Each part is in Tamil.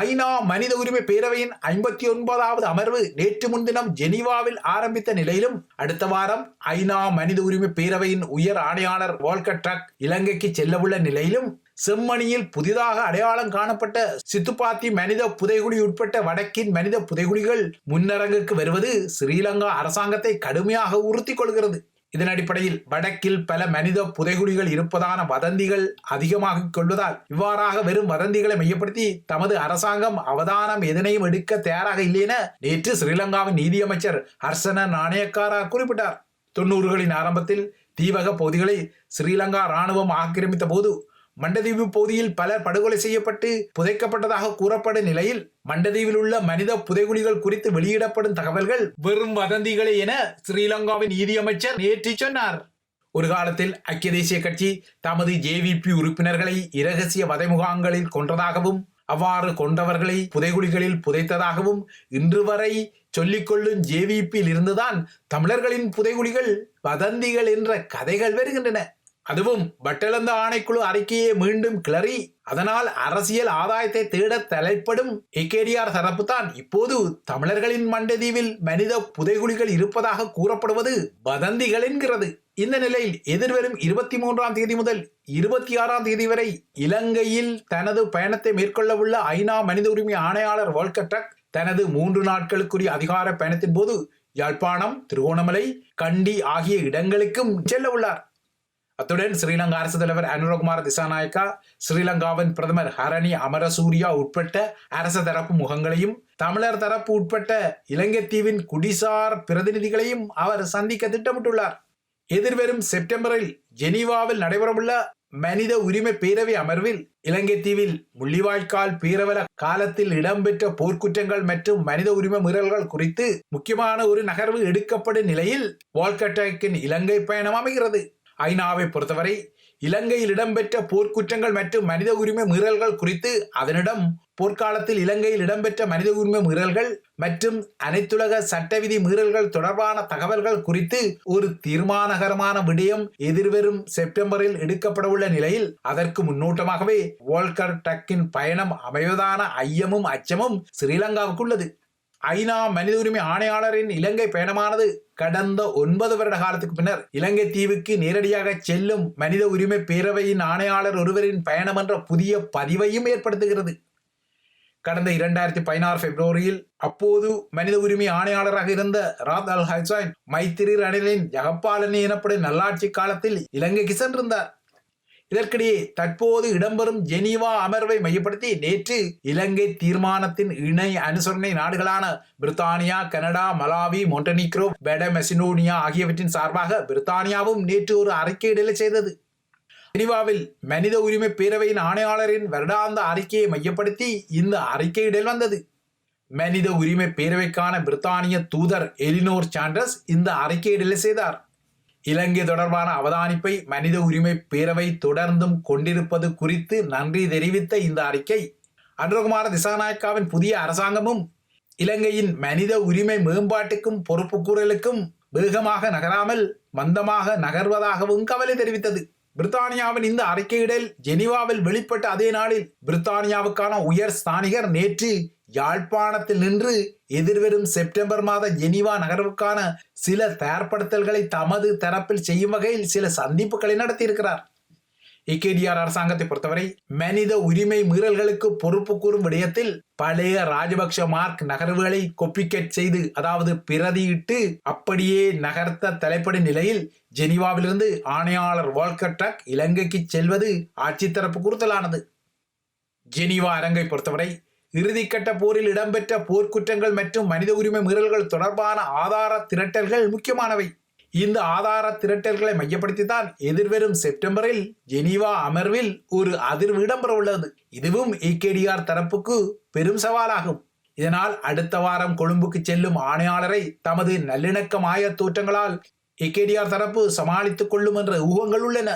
ஐநா மனித உரிமை பேரவையின் ஐம்பத்தி ஒன்பதாவது அமர்வு நேற்று முன்தினம் ஜெனீவாவில் ஆரம்பித்த நிலையிலும் அடுத்த வாரம் ஐநா மனித உரிமை பேரவையின் உயர் ஆணையாளர் வால்கர் ட்ரக் இலங்கைக்கு செல்லவுள்ள நிலையிலும் செம்மணியில் புதிதாக அடையாளம் காணப்பட்ட சித்துப்பாத்தி மனித புதைகுழி உட்பட்ட வடக்கின் மனித புதைகுழிகள் முன்னரங்குக்கு வருவது ஸ்ரீலங்கா அரசாங்கத்தை கடுமையாக உறுத்திக் கொள்கிறது. இதன் அடிப்படையில் வடக்கில் பல மனித புதைகுழிகள் இருப்பதான வதந்திகள் அதிகமாக கொள்வதால் இவ்வாறாக வெறும் வதந்திகளை மையப்படுத்தி தமது அரசாங்கம் அவதானம் எதனையும் எடுக்க தயாராக இல்லை என நேற்று ஸ்ரீலங்காவின் நீதியமைச்சர் ஹர்சன நாணயக்காரா குறிப்பிட்டார். தொன்னூறுகளின் ஆரம்பத்தில் தீவக பகுதிகளை ஸ்ரீலங்கா ராணுவம் ஆக்கிரமித்த போது மண்டதீவு பகுதியில் பலர் படுகொலை செய்யப்பட்டு புதைக்கப்பட்டதாக கூறப்படும் நிலையில் மண்டதீவில் உள்ள மனித புதைகுழிகள் குறித்து வெளியிடப்படும் தகவல்கள் வெறும் வதந்திகளே என ஸ்ரீலங்காவின் நீதியமைச்சர் நேற்று சொன்னார். ஒரு காலத்தில் ஐக்கிய தேசிய கட்சி தமது ஜேவிபி உறுப்பினர்களை இரகசிய வதைமுகாங்களில் கொன்றதாகவும் அவ்வாறு கொண்டவர்களை புதைகுழிகளில் புதைத்ததாகவும் இன்று வரை சொல்லிக்கொள்ளும் ஜேவிபியில் இருந்துதான் தமிழர்களின் புதைகுழிகள் வதந்திகள் என்ற கதைகள் வருகின்றன. அதுவும் பட்டிழந்த ஆணைக்குழு அறிக்கையை மீண்டும் கிளறி அதனால் அரசியல் ஆதாயத்தை தேட தலைப்படும் ஏகேடிஆர் தரப்புதான் இப்போது தமிழர்களின் மண்டதீவில் மனித புதைகுழிகள் இருப்பதாக கூறப்படுவது வதந்திகள் என்கிறது இந்த நிலையில் எதிர்வரும் இருபத்தி மூன்றாம் தேதி முதல் இருபத்தி ஆறாம் தேதி வரை இலங்கையில் தனது பயணத்தை மேற்கொள்ளவுள்ள ஐநா மனித உரிமை ஆணையாளர் வால்கட்டக் தனது மூன்று நாட்களுக்குரிய அதிகார பயணத்தின் போது யாழ்ப்பாணம் திருகோணமலை கண்டி ஆகிய இடங்களுக்கும் செல்ல உள்ளார். அத்துடன் ஸ்ரீலங்கா அரசு தலைவர் அனுரகுமார் திசாநாயக்கா ஸ்ரீலங்காவின் பிரதமர் ஹரணி அமரசூரியா உட்பட்ட அரச தரப்பு முகங்களையும் தமிழர் தரப்பு உட்பட்ட இலங்கைத்தீவின் குடிசார் பிரதிநிதிகளையும் அவர் சந்திக்க திட்டமிட்டுள்ளார். எதிர்வரும் செப்டம்பரில் ஜெனீவாவில் நடைபெறவுள்ள மனித உரிமை பேரவை அமர்வில் இலங்கை தீவில் முள்ளிவாய்க்கால் பேரவல காலத்தில் இடம்பெற்ற போர்க்குற்றங்கள் மற்றும் மனித உரிமை மீறல்கள் குறித்து முக்கியமான ஒரு நகர்வு எடுக்கப்படும் நிலையில் வால்கட்டாக்கின் இலங்கை பயணம் அமைகிறது. ஐநாவை பொறுத்தவரை இலங்கையில் இடம்பெற்ற போர்க்குற்றங்கள் மற்றும் மனித உரிமை மீறல்கள் குறித்து அதனிடம் போர்க்காலத்தில் இலங்கையில் இடம்பெற்ற மனித உரிமை மீறல்கள் மற்றும் அனைத்துலக சட்டவிதி மீறல்கள் தொடர்பான தகவல்கள் குறித்து ஒரு தீர்மானகரமான விடயம் எதிர்வரும் செப்டம்பரில் எடுக்கப்படவுள்ள நிலையில் அதற்கு முன்னோட்டமாகவே வோல்கர் டக்கின் பயணம் அமைவதான ஐயமும் அச்சமும் ஸ்ரீலங்காவுக்குள்ளது. ஐநா மனித உரிமை ஆணையாளரின் இலங்கை பயணமானது கடந்த ஒன்பது வருட காலத்துக்கு பின்னர் இலங்கை தீவுக்கு நேரடியாக செல்லும் மனித உரிமை பேரவையின் ஆணையாளர் ஒருவரின் பயணம் என்ற புதிய பதிவையும் ஏற்படுத்துகிறது. கடந்த இரண்டாயிரத்தி பதினாறு பிப்ரவரியில் அப்போது மனித உரிமை ஆணையாளராக இருந்த ராத் அல் ஹைசான் மைத்திரி ரணிலின் ஜகப்பாலனி எனப்படும் நல்லாட்சி காலத்தில் இலங்கைக்கு சென்றிருந்தார். இதற்கிடையே தற்போது இடம்பெறும் ஜெனீவா அமர்வை மையப்படுத்தி நேற்று இலங்கை தீர்மானத்தின் இணை அனுசரணை நாடுகளான பிரித்தானியா கனடா மலாவி மொண்டனிக்ரோ பெடமெசினோனியா ஆகியவற்றின் சார்பாக பிரித்தானியாவும் நேற்று ஒரு அறிக்கையிடலை செய்தது. ஜெனீவாவில் மனித உரிமை பேரவையின் ஆணையாளரின் வருடாந்த அறிக்கையை மையப்படுத்தி இந்த அறிக்கையிடல் வந்தது. மனித உரிமை பேரவைக்கான பிரித்தானிய தூதர் எலினோர் சாண்டர்ஸ் இந்த அறிக்கையிடலை செய்தார். இலங்கை தொடர்பான அவதானிப்பை மனித உரிமை பேரவை தொடர்ந்தும் கொண்டிருப்பது குறித்து நன்றி தெரிவித்த இந்த அறிக்கை. அனுரகுமார திசாநாயக்காவின் புதிய அரசாங்கமும் இலங்கையின் மனித உரிமை மேம்பாட்டுக்கும் பொறுப்புக்கூறலுக்கும் வேகமாக நகராமல் மந்தமாக நகர்வதாகவும் கவலை தெரிவித்தது. பிரித்தானியாவின் இந்த அறிக்கையிடல் ஜெனீவாவில் வெளிப்பட்ட அதே நாளில் பிரித்தானியாவுக்கான உயர் ஸ்தானிகர் நேற்று யாழ்ப்பாணத்தில் நின்று எதிர்வரும் செப்டம்பர் மாத ஜெனீவா நகர்வுக்கான சில தயார்படுத்தல்களை தமது தரப்பில் செய்யும் வகையில் சில சந்திப்புகளை நடத்தியிருக்கிறார். இகேடிஆர் அரசாங்கத்தை பொறுத்தவரை மனித உரிமை மீறல்களுக்கு பொறுப்பு கூறும் விடயத்தில் பழைய ராஜபக்ஷ மார்க் நகர்வுகளை கொப்பிக்கட் செய்து அதாவது பிரதியிட்டு அப்படியே நகர்த்த தலைப்படும் நிலையில் ஜெனீவாவிலிருந்து ஆணையாளர் வால்கர் ட்ரக் இலங்கைக்கு செல்வது ஆட்சி தரப்பு கூறுதலானது. ஜெனீவா அரங்கை பொறுத்தவரை இறுதிக்கட்ட போரில் இடம்பெற்ற போர்க்குற்றங்கள் மற்றும் மனித உரிமை மீறல்கள் தொடர்பான ஆதார திரட்டல்கள் முக்கியமானவை. இந்த ஆதார திரட்டல்களை மையப்படுத்தித்தான் எதிர்வரும் செப்டம்பரில் ஜெனீவா அமர்வில் ஒரு அதிர்வு இடம்பெற உள்ளது. இதுவும் ஏகேடிஆர் தரப்புக்கு பெரும் சவாலாகும். இதனால் அடுத்த வாரம் கொழும்புக்கு செல்லும் ஆணையாளரை தமது நல்லிணக்க மாய தோற்றங்களால் ஏகேடிஆர் தரப்பு சமாளித்துக் கொள்ளும் என்ற ஊகங்கள் உள்ளன.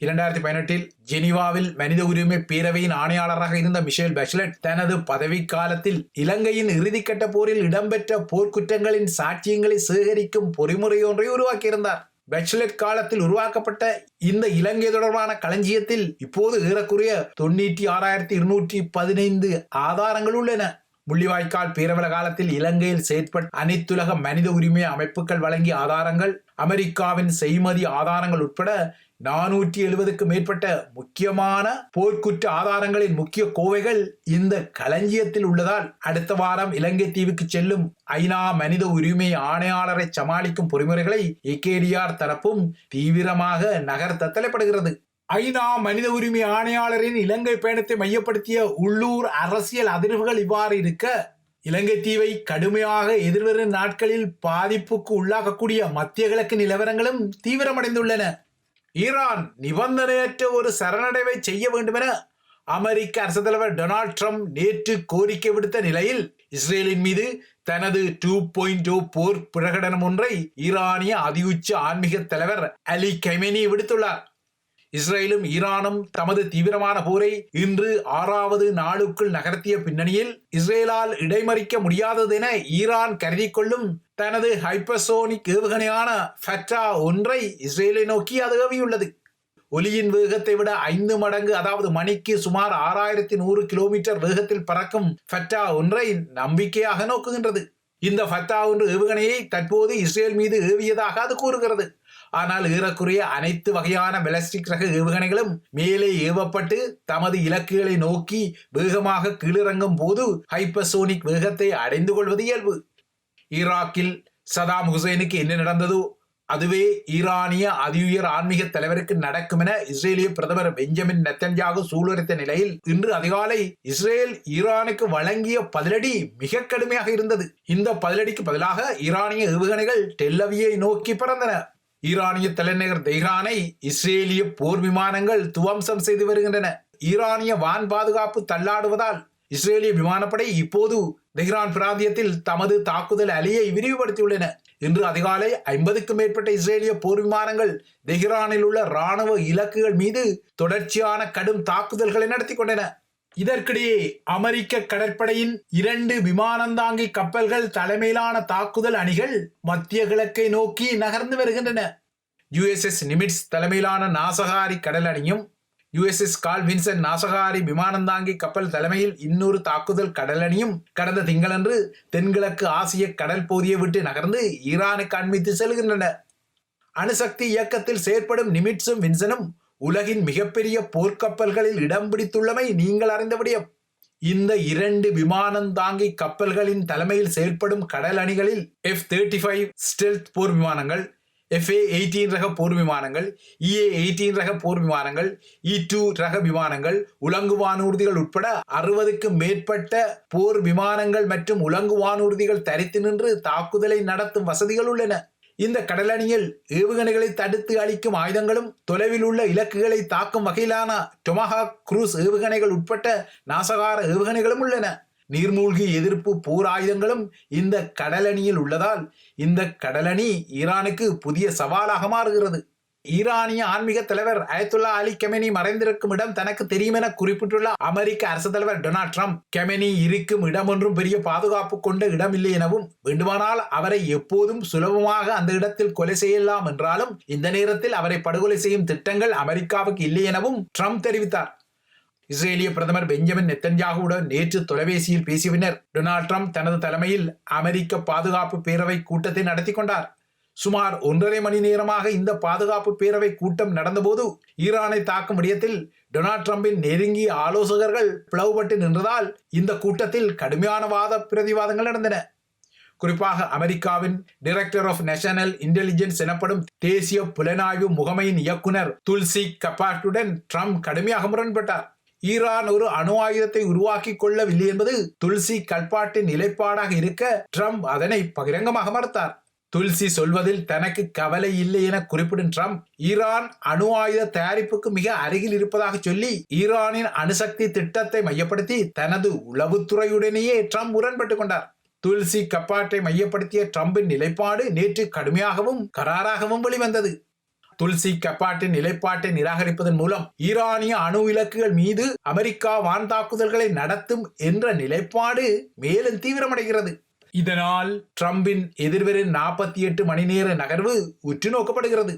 இரண்டாயிரத்தி பதினெட்டில் ஜெனீவாவில் மனித உரிமை பேரவையின் ஆணையாளராக இருந்த மிஷேல் பெச்லட் தனது பதவிக்காலத்தில் இலங்கையின் இறுதிக்கட்ட போரில் இடம்பெற்ற போர்க்குற்றங்களின் சாட்சியங்களை சேகரிக்கும் பொறிமுறையொன்றை உருவாக்கியிருந்தார். பெச்லெட் காலத்தில் உருவாக்கப்பட்ட இந்த இலங்கை தொடர்பான களஞ்சியத்தில் இப்போது ஏறக்குறைய தொண்ணூற்றி ஆறாயிரத்தி இருநூற்றி பதினைந்து ஆதாரங்கள் உள்ளன. முள்ளிவாய்க்கால் பேரவல காலத்தில் இலங்கையில் செயற்பட்ட அனைத்துலக மனித உரிமை அமைப்புகள் வழங்கிய ஆதாரங்கள் அமெரிக்காவின் செய்மதி ஆதாரங்கள் உட்பட நானூற்றி எழுபதுக்கு மேற்பட்ட முக்கியமான போர்க்குற்ற ஆதாரங்களின் முக்கிய கோவைகள் இந்த களஞ்சியத்தில் உள்ளதால் அடுத்த வாரம் இலங்கை தீவுக்கு செல்லும் ஐநா மனித உரிமை ஆணையாளரை சமாளிக்கும் பொறிமுறைகளை ஏகேடிஆர் தரப்பும் தீவிரமாக நகர்த்த தலைப்படுகிறது. ஐநா மனித உரிமை ஆணையாளரின் இலங்கை பயணத்தை மையப்படுத்திய உள்ளூர் அரசியல் அதிர்வுகள் இவ்வாறு இருக்க இலங்கை தீவை கடுமையாக எதிர்வரும் நாட்களில் பாதிப்புக்கு உள்ளாகக்கூடிய மத்திய கிழக்கு நிலவரங்களும் தீவிரமடைந்துள்ளன. ஈரான் நிபந்தனையற்ற ஒரு சரணடைவை செய்ய வேண்டுமென அமெரிக்க அரசு தலைவர் டொனால்ட் ட்ரம்ப் நேற்று கோரிக்கை விடுத்த நிலையில் இஸ்ரேலின் மீது தனது டூ பாயிண்ட் போர் பிரகடனம் ஒன்றை ஈரானிய அதியுச்ச ஆன்மீக தலைவர் அலி கைமெனி விடுத்துள்ளார். இஸ்ரேலும் ஈரானும் தமது தீவிரமான போரை இன்று ஆறாவது நாளுக்குள் நகர்த்திய பின்னணியில் இஸ்ரேலால் இடைமறிக்க முடியாததென ஈரான் கருதி கொள்ளும் தனது ஹைப்பர்சோனிக் ஏவுகணையான ஃபெட்டா ஒன்றை இஸ்ரேலை நோக்கி அது ஏவியுள்ளது ஒலியின் வேகத்தை விட ஐந்து மடங்கு அதாவது மணிக்கு சுமார் ஆறாயிரத்தி நூறு கிலோமீட்டர் வேகத்தில் பறக்கும் ஃபெட்டா ஒன்றை நம்பிக்கையாக நோக்குகின்றது. இந்த ஃபத்தா ஒன்று ஏவுகணையை தற்போது இஸ்ரேல் மீது ஏவியதாக அது கூறுகிறது. ஆனால் ஏறக்குறைய அனைத்து வகையான பெலஸ்டிக் ரக ஏவுகணைகளும் மேலே ஏவப்பட்டு தமது இலக்குகளை நோக்கி வேகமாக கீழிறங்கும் போது ஹைப்பர்சோனிக் வேகத்தை அடைந்து கொள்வது இயல்பு. ஈராக்கில் சதாம் ஹுசைனுக்கு என்ன நடந்ததோ? அதுவே ஈரானிய அதியுயர் ஆன்மீக தலைவருக்கு நடக்கும் என இஸ்ரேலிய பிரதமர் பெஞ்சமின் நெத்தன்யாகு சூளுரைத்த நிலையில் இன்று அதிகாலை இஸ்ரேல் ஈரானுக்கு வழங்கிய பதிலடி மிக கடுமையாக இருந்தது. இந்த பதிலடிக்கு பதிலாக ஈரானிய ஏவுகணைகள் டெல்லவியை நோக்கி பறந்தன. ஈரானிய தலைநகர் தெஹ்ரானை இஸ்ரேலிய போர் விமானங்கள் துவம்சம் செய்து வருகின்றன. ஈரானிய வான் பாதுகாப்பு தள்ளாடுவதால் இஸ்ரேலிய விமானப்படை இப்போது தெஹ்ரான் பிராந்தியத்தில் தமது தாக்குதல் அலையை விரிவுபடுத்தியுள்ளன. இன்று அதிகாலை ஐம்பதுக்கும் மேற்பட்ட இஸ்ரேலிய போர் விமானங்கள் தெஹ்ரானில் உள்ள ராணுவ இலக்குகள் மீது தொடர்ச்சியான கடும் தாக்குதல்களை நடத்தி கொண்டன. இதற்கிடையே அமெரிக்க கடற்படையின் இரண்டு விமானந்தாங்கி கப்பல்கள் தலைமையிலான தாக்குதல் அணிகள் மத்திய கிழக்கை நோக்கி நகர்ந்து வருகின்றன. யுஎஸ்எஸ் நிமிட்ஸ் தலைமையிலான நாசகாரி கடல் அணியும் யுஎஸ்எஸ் கால் வின்சன் நாசகாரி விமானந்தாங்கி கப்பல் தலைமையில் இன்னொரு தாக்குதல் கடலணியும் கடந்த திங்களன்று தென்கிழக்கு ஆசிய கடல் பகுதியை விட்டு நகர்ந்து ஈரானுக்கு அண்மித்து செல்கின்றன. அணுசக்தி இயக்கத்தில் செயற்படும் நிமிட்ஸும் வின்சனும் உலகின் மிகப்பெரிய போர்க்கப்பல்களில் இடம் பிடித்துள்ளமை நீங்கள் அறிந்த விடயம். இந்த இரண்டு விமானம் தாங்கி கப்பல்களின் தலைமையில் செயல்படும் கடல் அணிகளில் எஃப் தேர்ட்டி ஃபைவ் ஸ்டெல்த் போர் விமானங்கள் எஃப்ஏ எயிட்டீன் ரக போர் விமானங்கள் இஏ எயிட்டீன் ரக போர் விமானங்கள் e இ டூ ரக விமானங்கள் உலங்கு வானூர்திகள் உட்பட அறுபதுக்கும் மேற்பட்ட போர் விமானங்கள் மற்றும் உலங்கு வானூர்திகள் தரித்து நின்று தாக்குதலை நடத்தும் வசதிகள் உள்ளன. இந்த கடலணியில் ஏவுகணைகளை தடுத்து அளிக்கும் ஆயுதங்களும் தொலைவில் உள்ள இலக்குகளை தாக்கும் வகையிலான டொமஹாக் குரூஸ் ஏவுகணைகள் உட்பட்ட நாசகார ஏவுகணைகளும் உள்ளன. நீர்மூழ்கி எதிர்ப்பு போர் ஆயுதங்களும் இந்த கடலணியில் உள்ளதால் இந்த கடலணி ஈரானுக்கு புதிய சவாலாக மாறுகிறது. ஈரானிய ஆன்மீக தலைவர் அயத்துல்லா அலி கெமெனி மறைந்திருக்கும் இடம் தனக்கு தெரியும் என குறிப்பிட்டுள்ள அமெரிக்க அரசு தலைவர் டொனால்ட் ட்ரம்ப் கெமெனி இருக்கும் இடம் ஒன்றும் பெரிய பாதுகாப்பு கொண்ட இடம் இல்லை எனவும் வேண்டுமானால் அவரை எப்போதும் சுலபமாக அந்த இடத்தில் கொலை செய்யலாம் என்றாலும் இந்த நேரத்தில் அவரை படுகொலை செய்யும் திட்டங்கள் அமெரிக்காவுக்கு இல்லை எனவும் ட்ரம்ப் தெரிவித்தார். இஸ்ரேலிய பிரதமர் பெஞ்சமின் நெத்தன்யாகுடன் நேற்று தொலைபேசியில் பேசிய பின்னர் டொனால்ட் ட்ரம்ப் தனது தலைமையில் அமெரிக்க பாதுகாப்பு பேரவை கூட்டத்தை நடத்தி கொண்டார். சுமார் ஒன்றரை மணி நேரமாக இந்த பாதுகாப்பு பேரவை கூட்டம் நடந்தபோது ஈரானை தாக்கும் விடயத்தில் டொனால்ட் ட்ரம்பின் நெருங்கிய ஆலோசகர்கள் பிளவுபட்டு நின்றதால் இந்த கூட்டத்தில் கடுமையான வாத பிரதிவாதங்கள் நடந்தன. குறிப்பாக அமெரிக்காவின் டைரக்டர் ஆஃப் நேஷனல் இன்டெலிஜென்ஸ் எனப்படும் தேசிய புலனாய்வு முகமையின் இயக்குனர் துல்சி கப்பாட்டுடன் ட்ரம்ப் கடுமையாக முரண்பட்டார். ஈரான் ஒரு அணு ஆயுதத்தை உருவாக்கி கொள்ளவில்லை என்பது துல்சி கல்பாட்டின் நிலைப்பாடாக இருக்க ட்ரம்ப் அதனை பகிரங்கமாக மறுத்தார். துல்சி சொல்வதில் தனக்கு கவலை இல்லை என குறிப்பிடும் ட்ரம்ப் ஈரான் அணு ஆயுத தயாரிப்புக்கு மிக அருகில் இருப்பதாக சொல்லி ஈரானின் அணுசக்தி திட்டத்தை மையப்படுத்தி தனது உளவுத்துறையுடனேயே ட்ரம்ப் உடன்பட்டுக் கொண்டார். துல்சி கப்பாட்டை மையப்படுத்திய ட்ரம்பின் நிலைப்பாடு நேற்று கடுமையாகவும் கராராகவும் வெளிவந்தது. துல்சி கப்பாட்டின் நிலைப்பாட்டை நிராகரிப்பதன் மூலம் ஈரானிய அணு இலக்குகள் மீது அமெரிக்கா வான் தாக்குதல்களை நடத்தும் என்ற நிலைப்பாடு மேலும் தீவிரமடைகிறது. இதனால் ட்ரம்பின் எதிர்வரும் நாற்பத்தி எட்டு மணி நேர நகர்வு உற்று நோக்கப்படுகிறது